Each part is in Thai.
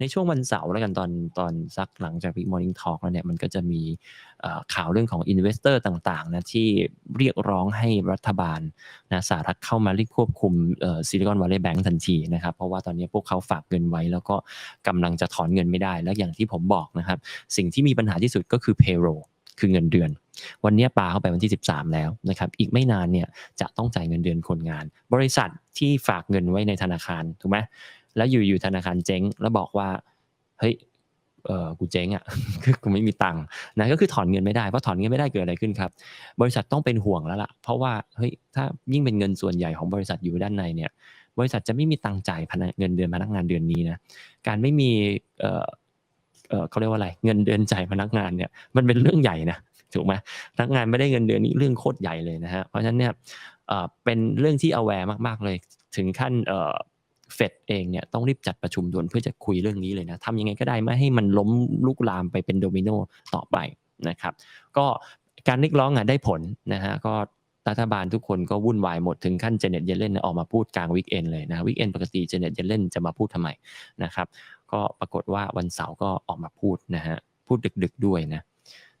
ในช่วงวันเสาร์แล้วกันตอนตอนสักหลังจาก Big Morning Talk แล้วเนี่ยมันก็จะมีข่าวเรื่องของ Investor ต่างๆนะที่เรียกร้องให้รัฐบาลนะสหรัฐเข้ามารีควบคุมซิลิคอนวัลเลย์แบงก์ทันทีนะครับเพราะว่าตอนนี้พวกเขาฝากเงินไว้ แล้วก็กำลังจะถอนเงินไม่ได้ แล้วอย่างที่ผมบอกนะครับ สิ่งที่มีปัญหาที่สุดก็คือ payroll คือเงินเดือน วันนี้ปลาเข้าไปวันที่ 13 แล้วนะครับ อีกไม่นานเนี่ยจะต้องจ่ายเงินเดือนคนงาน บริษัทที่ฝากเงินไว้ในธนาคารถูกไหม แล้วอยู่ๆธนาคารเจ๊ง แล้วบอกว่าเฮ้ยเออกูเจ๊งอะคือกูไม่มีตังค์นะก็คือถอนเงินไม่ได้เพราะถอนเงินไม่ได้เกิดอะไรขึ้นครับ บริษัทต้องเป็นห่วงแล้วล่ะ เพราะว่าเฮ้ยถ้ายิ่งเป็นเงินส่วนใหญ่ของบริษัทอยู่ด้านในเนี่ย บริษัทจะไม่มีตังค์จ่ายเงินเดือนพนักงานเดือนนี้นะการไม่มีเออเออเขาเรียกว่าอะไรเงินเดือนจ่ายพนักงานเนี่ยมันเป็นเรื่องใหญ่นะถูกไหมพนักงานไม่ได้เงินเดือนนี้เรื่องโคตรใหญ่เลยนะฮะเพราะฉะนั้นเนี่ยเออเป็นเรื่องที่ aware มากๆเลย ถึงขั้น เฟดเองเนี่ยต้องรีบจัดประชุมด่วนเพื่อจะคุยเรื่องนี้เลยนะทำยังไงก็ได้ไม่ให้มันล้มลุกลามไปเป็นโดมิโนต่อไปนะครับ ก็การเรียกร้องอะได้ผลนะฮะก็รัฐบาลทุกคนก็วุ่นวายหมดถึงขั้นเจเน็ตเยเลนออกมาพูดกลางวิกเอนเลยนะวิกเอนปกติเจเน็ตเยเลนจะมาพูดทำไมนะครับ ก็ปรากฏว่าวันเสาร์ก็ออกมาพูดนะฮะพูดดึกๆด้วยนะ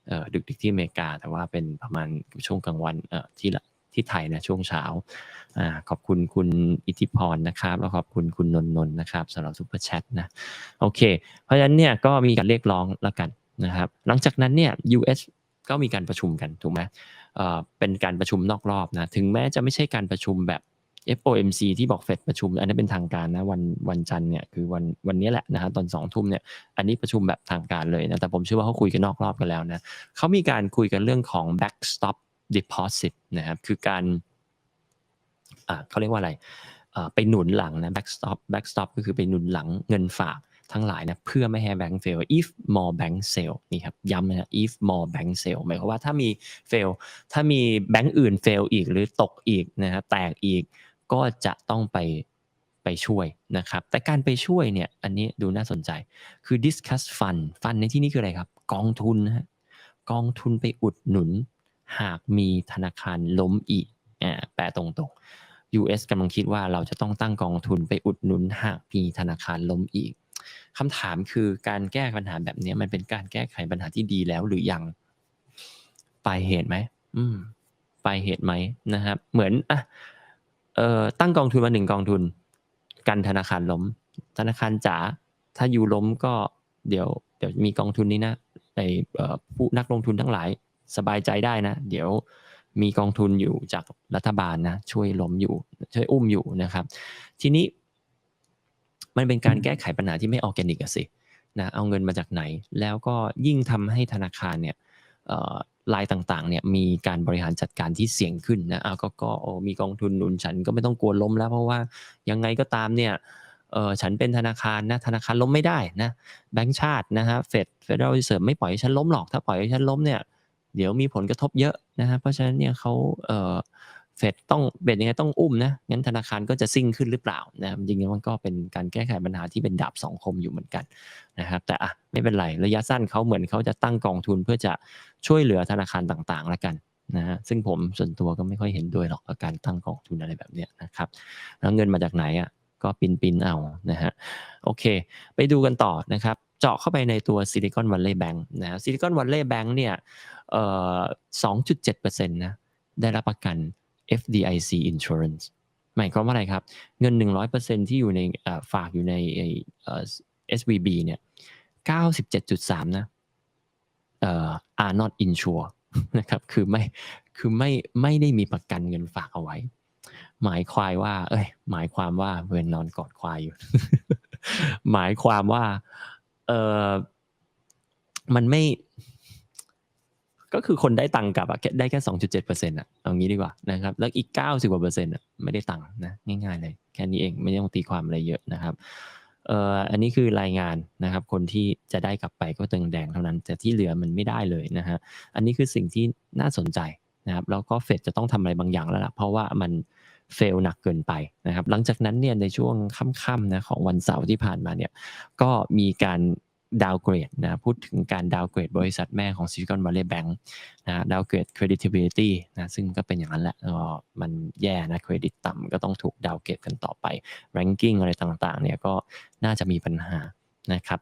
เออดึกๆที่อเมริกาแต่ว่าเป็นประมาณช่วงกลางวันเออที่ละ ที่ไทยนะช่วงเช้าอขอบคุณคุณอิทธิพรนะครับ แล้วขอบคุณคุณนนนนนะครับสำหรับซูเปอร์แชทนะโอเค เพราะฉะนั้นเนี่ยก็มีการเรียกร้องแล้วกันนะครับ หลังจากนั้นเนี่ย US ก็มีการประชุมกันถูกไหมเอ่อเป็นการประชุมนอกรอบนะถึงแม้จะไม่ใช่การประชุมแบบ FOMC ที่บอกเฟดประชุม อันนี้เป็นทางการนะวันวันจันทร์เนี่ยคือวันวันนี้แหละนะฮะตอนสองทุ่มเนี่ยอันนี้ประชุมแบบทางการเลยนะแต่ผมเชื่อว่าเขาคุยกันนอกรอบกันแล้วนะเขามีการคุยกันเรื่องของ backstop deposit นะครับคือการเขาเรียกว่าอะไรไปหนุนหลังนะ backstop backstop ก็คือไปหนุนหลังเงินฝากทั้งหลายนะเพื่อไม่ให้แบงก์เฟล if more bank sale นี่ครับย้ำนะ if more bank sale หมายความว่าถ้ามี fail ถ้ามีแบงก์อื่น fail อีกหรือตกอีกนะครับแตกอีกก็จะต้องไปไปช่วยนะครับ แต่การไปช่วยเนี่ยอันนี้ดูน่าสนใจคือ discuss fund fund ในที่นี้คืออะไรครับ กองทุนนะฮะกองทุนไปอุดหนุน หากมีธนาคารล้มอีกอ่าแปลตรงๆ US กำลังคิดว่าเราจะต้องตั้งกองทุนไปอุดหนุนหากมีธนาคารล้มอีกคำถามคือการแก้ปัญหาแบบนี้มันเป็นการแก้ไขปัญหาที่ดีแล้วหรือยังไปเหตุไหมอืมไปเหตุไหมนะครับ เหมือนอะเอ่อตั้งกองทุนมาหนึ่งกองทุน กันธนาคารล้ม ธนาคารจ๋าถ้าอยู่ล้มก็เดี๋ยว เดี๋ยวมีกองทุนนี้นะในผู้นักลงทุนทั้งหลาย สบายใจได้นะ เดี๋ยวมีกองทุนอยู่จากรัฐบาลนะ ช่วยล้มอยู่ ช่วยอุ้มอยู่นะครับ ทีนี้ มันเป็นการแก้ไขปัญหาที่ไม่ออร์แกนิกสินะเอาเงินมาจากไหน แล้วก็ยิ่งทำให้ธนาคารเนี่ยลายต่างๆเนี่ยมีการบริหารจัดการที่เสี่ยงขึ้นนะเอาก็ก็โอ้มีกองทุนหนุนฉันก็ไม่ต้องกลัวล้มแล้ว เพราะว่ายังไงก็ตามเนี่ยเออฉันเป็นธนาคารนะธนาคารล้มไม่ได้นะแบงก์ชาตินะฮะเฟดเฟดเดอรัลรีเซิร์ฟไม่ปล่อยให้ฉันล้มหรอกถ้าปล่อยให้ฉันล้มเนี่ย เดี๋ยวมีผลกระทบเยอะนะฮะเพราะฉะนั้นเนี่ยเขาเเฟดต้องเบ็ดยังไงต้องอุ้มนะงั้นธนาคารก็จะซิ่งขึ้นหรือเปล่านะจริงๆมันก็เป็นการแก้ไขปัญหาที่เป็นดาบสองคมอยู่เหมือนกันนะครับแต่อะไม่เป็นไรระยะสั้นเขาเหมือนเขาจะตั้งกองทุนเพื่อจะช่วยเหลือธนาคารต่างๆแล้วกันนะฮะซึ่งผมส่วนตัวก็ไม่ค่อยเห็นด้วยหรอกกับการตั้งกองทุนอะไรแบบเนี้ยนะครับแล้วเงินมาจากไหนอะก็ปินปินเอานะฮะโอเค ไปดูกันต่อนะครับ เจาะเข้าไปในตัวซิลิคอนวัลเลย์แบงค์นะซิลิคอนวัลเลย์แบงค์เนี่ย เอ่อสองจุดเจ็ดเปอร์เซ็นะได้รับประกัน FDIC Insurance หมายความว่าอะไรครับ เงิน 100%ที่อยู่ในฝากอยู่ใน SVB เนี่ย 97.3 นะเอ่อ are not insured นะครับ คือไม่ คือไม่ ไม่ได้มีประกันเงินฝากเอาไว้ หมายควายว่า เอ้ย หมายความว่าเวนนอนกอดควายอยู่ หมายความว่า เออมันไม่ ก็คือคนได้ตังค์กลับอะได้แค่สองจุดเจ็ดเปอร์เซ็นต์อะเอางี้ดีกว่านะครับ แล้วอีกเก้าสิบกว่าเปอร์เซ็นต์อะไม่ได้ตังค์นะง่ายๆเลยแค่นี้เองไม่ต้องตีความอะไรเยอะนะครับเอ่ออันนี้คือรายงานนะครับ คนที่จะได้กลับไปก็เติงแดงเท่านั้น แต่ที่เหลือมันไม่ได้เลยนะฮะอันนี้คือสิ่งที่น่าสนใจนะครับแล้วก็เฟดจะต้องทำอะไรบางอย่างแล้วล่ะเพราะว่ามันเฟลหนักเกินไปนะครับ หลังจากนั้นเนี่ยในช่วงค่ำๆนะของวันเสาร์ที่ผ่านมาเนี่ยก็มีการ ดาวเกรดนะพูดถึงการดาวเกรดบริษัทแม่ของ Silicon Valley Bank นะดาวเกรด creditability นะซึ่งก็เป็นอย่างนั้นแหละมันแย่นะเครดิตต่ำก็ต้องถูกดาวเกรดกันต่อไป ranking อะไรต่างๆเนี่ยก็น่าจะมีปัญหานะครับ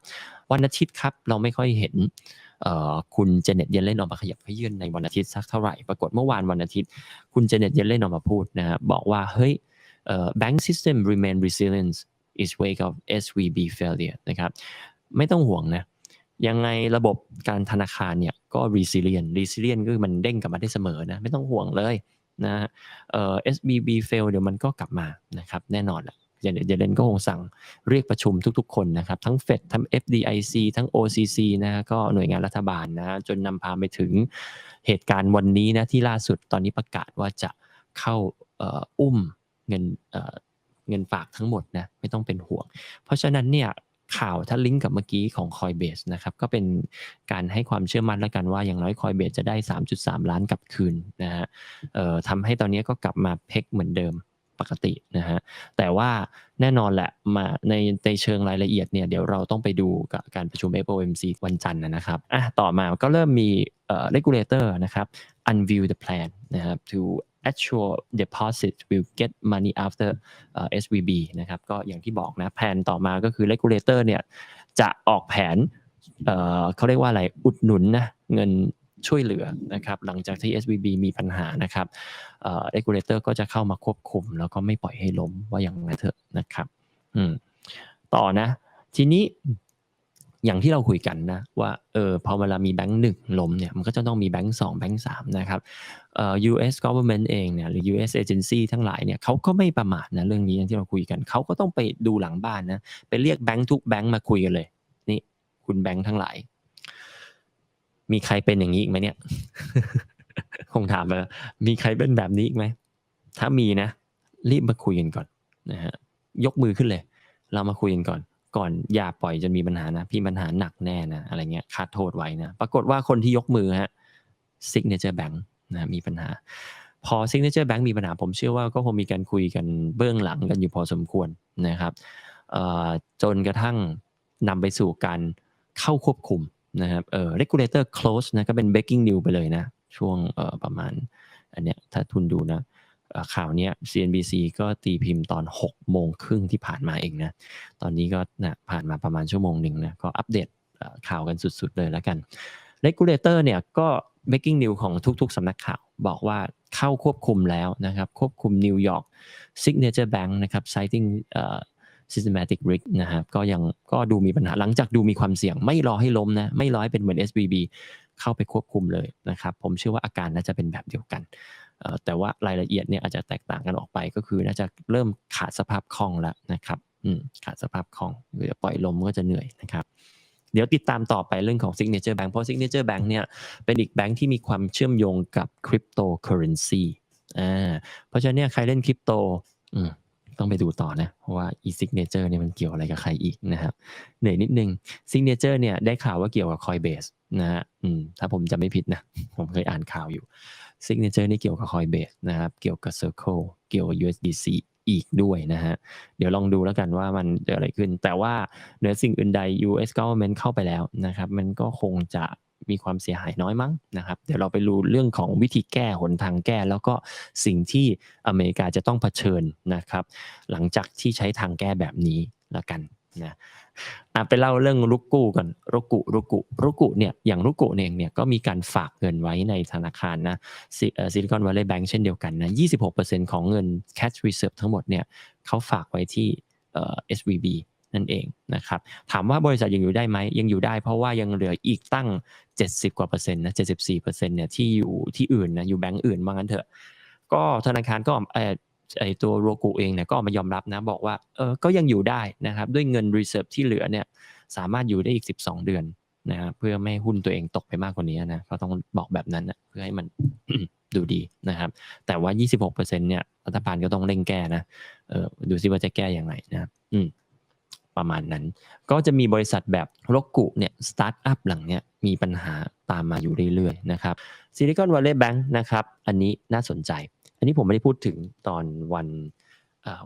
วันอาทิตย์ครับเราไม่ค่อยเห็นเออคุณเจเน็ตเยนเล่นออกมาขยับขยื่นในวันอาทิตย์สักเท่าไหร่ปรากฏเมื่อวานวันอาทิตย์ คุณเจเน็ตเยนเล่นออกมาพูดนะบอกว่าเฮ้ยเอ่อ bank system remain resilient is wake of SVB failure นะครับ ไม่ต้องห่วงนะยังไงระบบการธนาคารเนี่ยก็ resilient resilient ก็คือมันเด้งกลับมาได้เสมอนะไม่ต้องห่วงเลยนะเอ่อ SBB fail เดี๋ยวมันก็กลับมานะครับแน่นอนแหละเจเน็ตเยเลนก็คงสั่งเรียกประชุมทุกๆ คนนะครับ ทั้ง Fed ทั้ง FDIC ทั้ง OCC นะก็หน่วยงานรัฐบาลนะจนนำพาไปถึงเหตุการณ์วันนี้นะที่ล่าสุดตอนนี้ประกาศว่าจะเข้าอุ้มเงินเงินฝากทั้งหมดนะไม่ต้องเป็นห่วง เพราะฉะนั้นเนี่ย ข่าวถ้าลิงก์กับเมื่อกี้ของ Coinbase นะครับก็เป็นการให้ความเชื่อมั่นแล้วกันว่าอย่างน้อย Coinbase จะได้ 3.3 ล้านกลับคืนนะฮะทำให้ตอนนี้ก็กลับมาเพกเหมือนเดิมปกตินะฮะแต่ว่าแน่นอนแหละมาในในเชิงรายละเอียดเนี่ยเดี๋ยวเราต้องไปดูกับการประชุม FOMC วันจันทร์นะครับอะต่อมาก็เริ่มมีเอ่อ regulator นะครับ unveil the plan นะครับ to actual deposit will get money after เอ่อ SVB นะครับก็อย่างที่บอกนะแผนต่อมาก็คือ regulator เนี่ยจะออกแผนเเขาเรียกว่าอะไรอุดหนุนนะเงินช่วยเหลือนะครับหลังจากที่ SVB มีปัญหานะครับเอ่อ regulator ก็จะเข้ามาควบคุม แล้วก็ไม่ปล่อยให้ล้มว่าอย่างไรเถอะนะครับ อืมต่อนะ ทีนี้ อย่างที่เราคุยกันนะว่าเออพอเวลามีแบงก์หนึ่งล้มเนี่ยมันก็จะต้องมีแบงก์สองแบงก์สามนะครับเอ่อ US government เองเนี่ยหรือ US agency ทั้งหลายเนี่ยเขาก็ไม่ประมาทนะเรื่องนี้อย่างที่เราคุยกันเขาก็ต้องไปดูหลังบ้านนะไปเรียกแบงก์ทุกแบงก์มาคุยกันเลยนี่คุณแบงก์ทั้งหลาย มีใครเป็นอย่างนี้อีกไหมเนี่ย คงถามไปแล้วมีใครเป็นแบบนี้อีกไหมถ้ามีนะ รีบมาคุยกันก่อนนะฮะยกมือขึ้นเลย เรามาคุยกันก่อน ก่อนอย่าปล่อยจนมีปัญหานะพี่ปัญหาหนักแน่นะอะไรเงี้ยคาดโทษไว้นะปรากฏว่าคนที่ยกมือฮะ Signature Bank นะมีปัญหา พอ Signature Bank มีปัญหาผมเชื่อว่าก็คงมีการคุยกันเบื้องหลังกันอยู่พอสมควรนะครับจนกระทั่งนำไปสู่การเข้าควบคุมนะครับเอ่อ regulator close นะก็เป็น breaking news ไปเลยนะ ช่วงประมาณอันเนี้ยถ้าทุนดูนะ ข่าวนี้ CNBC ก็ตีพิมพ์ตอน 6 โมงครึ่งที่ผ่านมาเองนะ ตอนนี้ก็นะผ่านมาประมาณชั่วโมงหนึ่งนะ ก็อัปเดตข่าวกันสุดๆเลยแล้วกัน regulator เนี่ยก็ breaking news ของทุกๆสำนักข่าว บอกว่าเข้าควบคุมแล้วนะครับ ควบคุมนิวยอร์ก signature bank นะครับ citing systematic risk นะครับก็ยังก็ดูมีปัญหาหลังจากดูมีความเสี่ยง ไม่รอให้ล้มนะ ไม่รอให้เป็นเหมือน SVB เข้าไปควบคุมเลยนะครับ ผมเชื่อว่าอาการน่าจะเป็นแบบเดียวกัน แต่ว่ารายละเอียดเนี่ยอาจจะแตกต่างกันออกไปก็คือน่าจะเริ่มขาดสภาพคล่องแล้วนะครับอืมขาดสภาพคล่องหรือปล่อยลมก็จะเหนื่อยนะครับเดี๋ยวติดตามต่อไปเรื่องของ Signature Bank เพราะ Signature Bank เนี่ยเป็นอีกแบงค์ที่มีความเชื่อมโยงกับคริปโตเคอเรนซีอ่าเพราะฉะนั้นเนี่ยใครเล่นคริปโตอืมต้องไปดูต่อนะ เพราะว่า e-signature เนี่ยมันเกี่ยวอะไรกับใครอีกนะครับเหนื่อยนิดนึง Signature เนี่ยได้ข่าวว่าเกี่ยวกับ Coinbase นะฮะอืมถ้าผมจะไม่ผิดนะ ผมเคยอ่านข่าวอยู่ Signature นี่เกี่ยวกับ Coinbase นะครับ เกี่ยวกับ Circle เกี่ยวกับ USDC อีกด้วยนะฮะ เดี๋ยวลองดูแล้วกันว่ามันเกิดอะไรขึ้น แต่ว่าเหนือสิ่งอื่นใด US government เข้าไปแล้วนะครับ มันก็คงจะมีความเสียหายน้อยมั้งนะครับ เดี๋ยวเราไปดูเรื่องของวิธีแก้หนทางแก้ แล้วก็สิ่งที่อเมริกาจะต้องเผชิญนะครับ หลังจากที่ใช้ทางแก้แบบนี้แล้วกันนะ อะไปเล่าเรื่องรุกกุก่อนรุกุรุกุรุกุเนี่ยอย่างรุกุเองเนี่ยก็มีการฝากเงินไว้ในธนาคารนะซิลิคอนวัลเลย์แบงก์เช่นเดียวกันนะ 26%ของเงิน cash reserve ทั้งหมดเนี่ยเขาฝากไว้ที่เอ่อ SVB นั่นเองนะครับถามว่าบริษัทยังอยู่ได้ไหมยังอยู่ได้เพราะว่ายังเหลืออีกตั้ง 70 กว่าเปอร์เซ็นต์นะ74เปอร์เซ็นต์เนี่ยที่อยู่ที่อื่นนะอยู่แบงก์อื่นว่างั้นเถอะ ก็ธนาคารก็เออ ไอตัวโรกูเองเนี่ยก็ออกมายอมรับนะบอกว่าเออก็ยังอยู่ได้นะครับด้วยเงินรีเซิร์ฟที่เหลือเนี่ยสามารถอยู่ได้อีก 12 เดือนนะครับเพื่อไม่ให้หุ้นตัวเองตกไปมากกว่านี้นะก็ต้องบอกแบบนั้นนะเพื่อให้มันดูดีนะครับ แต่ว่า 26%เนี่ยรัฐบาลก็ต้องเร่งแก้นะเออดูซิว่าจะแก้อย่างไรนะอืม ประมาณนั้น ก็จะมีบริษัทแบบโรกุเนี่ยสตาร์ทอัพหลังเนี่ยมีปัญหาตามมาอยู่เรื่อยๆนะครับซิลิคอนวัลเลย์แบงค์นะครับอันนี้น่าสนใจ อันนี้ผมไม่ได้พูดถึงตอนวัน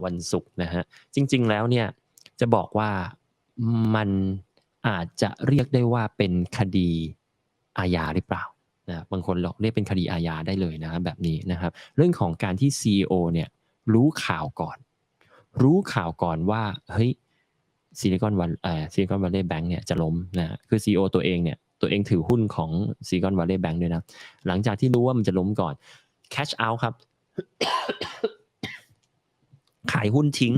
วันศุกร์นะฮะจริงๆแล้วเนี่ยจะบอกว่ามันอาจจะเรียกได้ว่าเป็นคดีอาญาหรือเปล่านะบางคนหลอกเรียกเป็นคดีอาญาได้เลยนะครับแบบนี้นะครับ เรื่องของการที่ CEO เนี่ยรู้ข่าวก่อน รู้ข่าวก่อนว่าเฮ้ย ซิลิคอนวัลเอ่อซิลิคอนวัลเลย์แบงก์เนี่ยจะล้มนะคือ CEO ตัวเองเนี่ยตัวเองถือหุ้นของซิลิคอนวัลเลย์แบงก์ด้วยนะ หลังจากที่รู้ว่ามันจะล้มก่อน cash out ครับ ขายหุ้นทิ้ง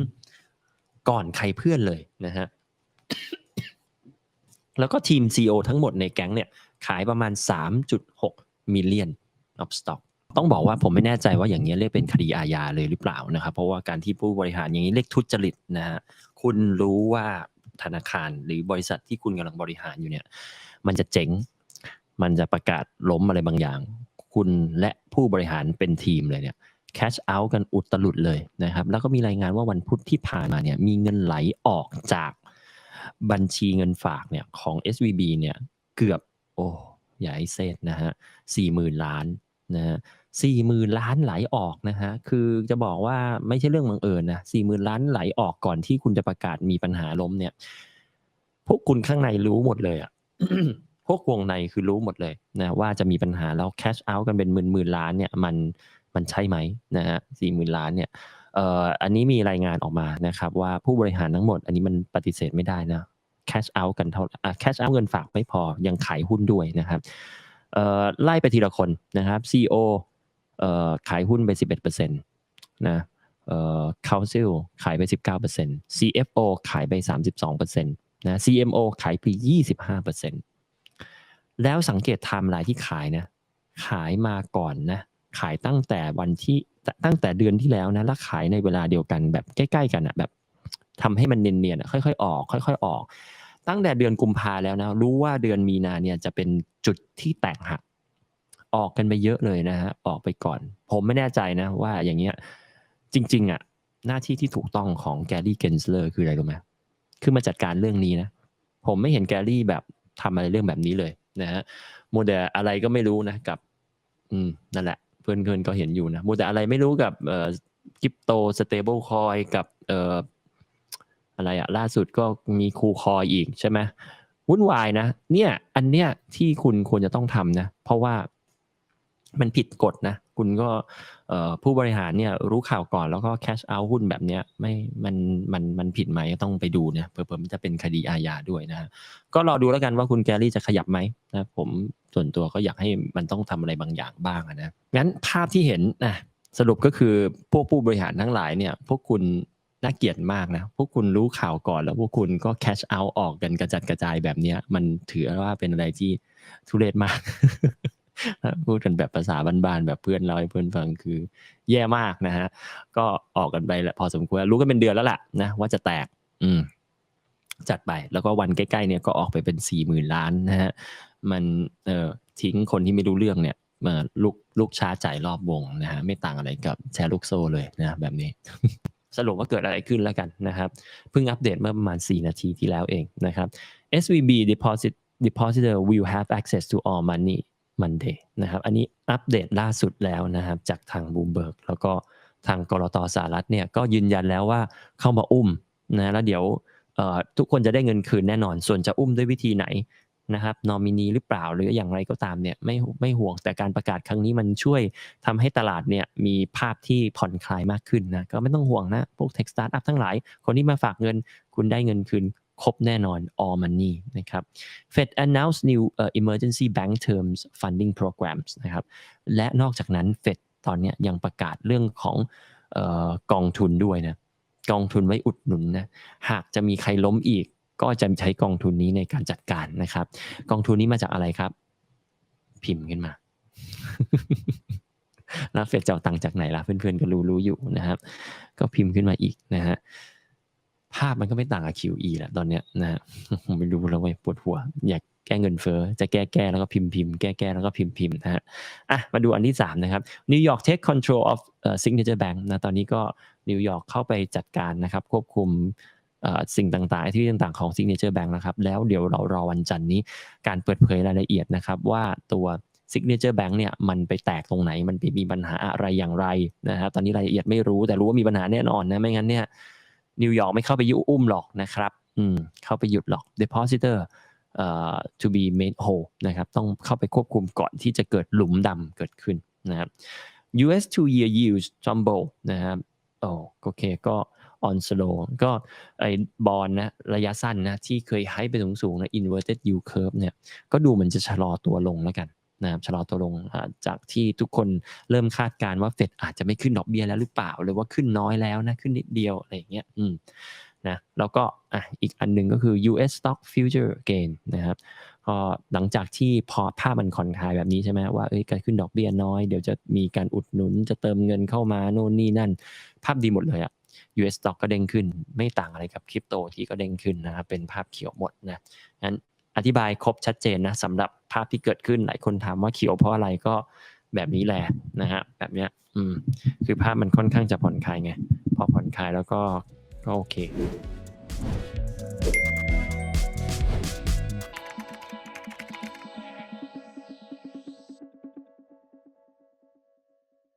ก่อนใครเพื่อนเลยนะฮะแล้วก็ทีม CEO ทั้งหมดในแก๊งเนี่ยขายประมาณ 3.6 มิลเลียน of stock ต้องบอกว่าผมไม่แน่ใจว่าอย่างนี้เรียกเป็นคดีอาญาเลยหรือเปล่านะครับ เพราะว่าการที่ผู้บริหารอย่างนี้เรียกทุจริตนะฮะ คุณรู้ว่าธนาคารหรือบริษัทที่คุณกำลังบริหารอยู่เนี่ย มันจะเจ๊งมันจะประกาศล้มอะไรบางอย่าง คุณและผู้บริหารเป็นทีมเลยเนี่ย cash out กันอุตลุดเลยนะครับ แล้วก็มีรายงานว่าวันพุธที่ผ่านมาเนี่ยมีเงินไหลออกจากบัญชีเงินฝากเนี่ยของ SVB เนี่ยเกือบโอ้อย่าให้เซตนะฮะสี่หมื่นล้านนะฮะ สี่หมื่นล้านไหลออกนะฮะ คือจะบอกว่าไม่ใช่เรื่องบังเอิญนะสี่หมื่นล้านไหลออกก่อนที่คุณจะประกาศมีปัญหาล้มเนี่ย พวกคุณข้างในรู้หมดเลยอะพวกวงในคือรู้หมดเลยนะว่าจะมีปัญหาแล้ว cash out กันเป็นหมื่นหมื่นล้านเนี่ยมันมันใช่ไหมนะฮะสี่หมื่นล้านเนี่ยเอ่ออันนี้มีรายงานออกมานะครับ ว่าผู้บริหารทั้งหมด อันนี้มันปฏิเสธไม่ได้นะ cash out กันเท่าอะ cash out เงินฝากไม่พอยังขายหุ้นด้วยนะครับเอ่อไล่ไปทีละคนนะครับ CEO เอ่อ ขายหุ้นไป 11%นะเอ่อ Council ขายไป 19% CFO ขายไป 32%นะ CMO ขายไป 25%แล้วสังเกตไทม์ไลน์ที่ขายนะ ขายมาก่อนนะ ขายตั้งแต่วันที่ตั้งแต่เดือนที่แล้วนะ แล้วขายในเวลาเดียวกันแบบใกล้ ๆ กันอะแบบทำให้มันเนียนๆอะค่อยๆ ออก ค่อย ๆ ออก ตั้งแต่เดือนกุมภาแล้วนะ รู้ว่าเดือนมีนาเนี่ยจะเป็นจุดที่แตกหัก ออกกันไปเยอะเลยนะฮะออกไปก่อน ผมไม่แน่ใจนะว่าอย่างเงี้ยจริง ๆอะหน้าที่ที่ถูกต้องของแกรี่เกนสเลอร์คืออะไรรู้ไหมคือมาจัดการเรื่องนี้นะ ผมไม่เห็นแกรี่แบบทำอะไรเรื่องแบบนี้เลยนะฮะโมเดลอะไรก็ไม่รู้นะกับ อืมนั่นแหละ เพื่อนเพื่อนก็เห็นอยู่นะโมเดลอะไรไม่รู้กับเอ่อคริปโตสเตเบิลคอยกับเอ่ออะไรอะล่าสุดก็มีคูคอยอีกใช่ไหมวุ่นวายนะ เนี่ย อันเนี้ยที่คุณควรจะต้องทำนะ เพราะว่า มันผิดกฎนะ คุณก็ผู้บริหารเนี่ยรู้ข่าวก่อนแล้วก็แคชเอาหุ้นแบบเนี้ยไม่มันมันมันผิดไหมต้องไปดูเนะเผื่อมันจะเป็นคดีอาญาด้วยนะ ก็รอดูแล้วกันว่าคุณแกรี่จะขยับไหมนะผมส่วนตัวก็อยากให้มันต้องทำอะไรบางอย่างบ้างนะงั้นภาพที่เห็นนะสรุปก็คือพวกผู้บริหารทั้งหลายเนี่ยพวกคุณน่าเกลียดมากนะ พวกคุณรู้ข่าวก่อนแล้วพวกคุณก็แคชเอาออกกันกระจัดกระจายแบบเนี้ยมันถือว่าเป็นอะไรที่ทุเรศมาก พูดกันแบบภาษาบ้านๆแบบเพื่อนเราให้เพื่อนฟังคือแย่มากนะฮะ ก็ออกกันไปแหละพอสมควรรู้กันเป็นเดือนแล้วล่ะนะว่าจะแตก อืม จัดไปแล้วก็วันใกล้ๆเนี่ยก็ออกไปเป็นสี่หมื่นล้านนะฮะ มันเอ่อทิ้งคนที่ไม่รู้เรื่องเนี่ยมาลูกลูกช้าจ่ายรอบวงนะฮะไม่ต่างอะไรกับแชร์ลูกโซ่เลยนะ แบบนี้ สรุปว่าเกิดอะไรขึ้นแล้วกันนะครับเพิ่งอัปเดตเมื่อประมาณ 4 นาทีที่แล้วเองนะครับ SVB deposit depositor will have access to all money Monday นะครับ อันนี้อัปเดตล่าสุดแล้วนะครับจากทาง Bloomberg แล้วก็ทางกรอตสหรัฐเนี่ยก็ยืนยันแล้วว่าเข้ามาอุ้มนะแล้วเดี๋ยวทุกคนจะได้เงินคืนแน่นอน ส่วนจะอุ้มด้วยวิธีไหนนะครับนอมินีหรือเปล่าหรืออย่างไรก็ตามเนี่ยไม่ไม่ห่วงแต่การประกาศครั้งนี้มันช่วยทำให้ตลาดเนี่ยมีภาพที่ผ่อนคลายมากขึ้นนะก็ไม่ต้องห่วงนะ พวก Tech Startup ทั้งหลาย คนที่มาฝากเงินคุณได้เงินคืน ครบแน่นอน all money นะครับ Fed announced new uh, emergency bank terms funding programs นะครับ และนอกจากนั้น Fed ตอนนี้ยังประกาศเรื่องของออกองทุนด้วยนะ กองทุนไว้อุดหนุนนะ หากจะมีใครล้มอีก ก็จะใช้กองทุนนี้ในการจัดการนะครับ กองทุนนี้มาจากอะไรครับ พิมพ์ขึ้นมาแล้วเฟดจะเอาตังค์จากไหนล่ะ เพื่อนๆก็รู้รู้อยู่นะครับ ก็พิมพ์ขึ้นมาอีกนะฮะ ภาพมันก็ไม่ต่างกับ QE แหละตอนเนี้ยนะฮะผมไม่รู้แล้วเว้ยปวดหัว อยากแก้เงินเฟ้อจะแก้แก้แล้วก็พิมพ์พิมพ์แก้แก้แล้วก็พิมพ์พิมพ์นะฮะอะมาดูอันที่ 3 นะครับ New York take control of uh, signature bank นะตอนนี้ก็นิวยอร์กเข้าไปจัดการนะครับ ควบคุมสิ่งต่างๆ ที่ต่างๆของ signature bank นะครับ แล้วเดี๋ยวเรารอวันจันทร์นี้การเปิดเผยรายละเอียดนะครับว่าตัว signature bank เนี่ยมันไปแตกตรงไหนมันไปมีปัญหาอะไรอย่างไรนะครับตอนนี้รายละเอียดไม่รู้แต่รู้ว่ามีปัญหาแน่นอนนะไม่งั้นเนี่ย นิวยอร์กไม่เข้าไปยุ่อุ้มหรอกนะครับอืมเข้าไปหยุดหรอก depositor เอ่อ to be made whole นะครับต้องเข้าไปควบคุมก่อนที่จะเกิดหลุมดำเกิดขึ้นนะครับ US two year yields tumble นะครับโอ้โอเคก็ on slow ก็ไอ้บอลนะระยะสั้นนะที่เคยให้ไปสูงๆนะ inverted yield curve เนี่ยก็ดูเหมือนจะชะลอตัวลงแล้วกัน นะครับชะลอตัวลงจากที่ทุกคนเริ่มคาดการณ์ว่าเฟดอาจจะไม่ขึ้นดอกเบี้ยแล้วหรือเปล่า หรือว่าขึ้นน้อยแล้วนะขึ้นนิดเดียวอะไรอย่างเงี้ยอืมนะแล้วก็อะอีกอันหนึ่งก็คือ US stock future gain นะครับก็หลังจากที่พอภาพมันคอนคลายแบบนี้ใช่ไหมว่าเอ้ยการขึ้นดอกเบี้ยน้อย เดี๋ยวจะมีการอุดหนุนจะเติมเงินเข้ามาโน่นนี่นั่น ภาพดีหมดเลยอะ US stock ก็เด้งขึ้น ไม่ต่างอะไรกับคริปโตที่ก็เด้งขึ้นนะครับเป็นภาพเขียวหมดนะงั้นอธิบายครบชัดเจนนะสำหรับ ภาพที่เกิดขึ้นหลายคนถามว่าเขียวเพราะอะไรก็แบบนี้แหละนะฮะแบบเนี้ยอืมคือภาพมันค่อนข้างจะผ่อนคลายไง พอผ่อนคลายแล้วก็ก็โอเค